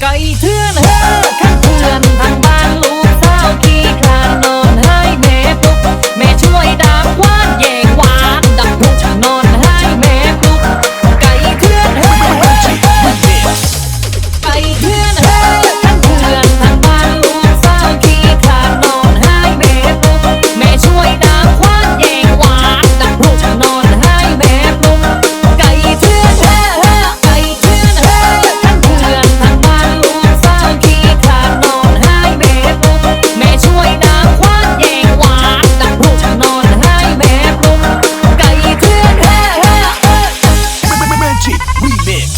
ไก่เทือนเฮ้อข้างเทือนทางบ้านลู่ We mix.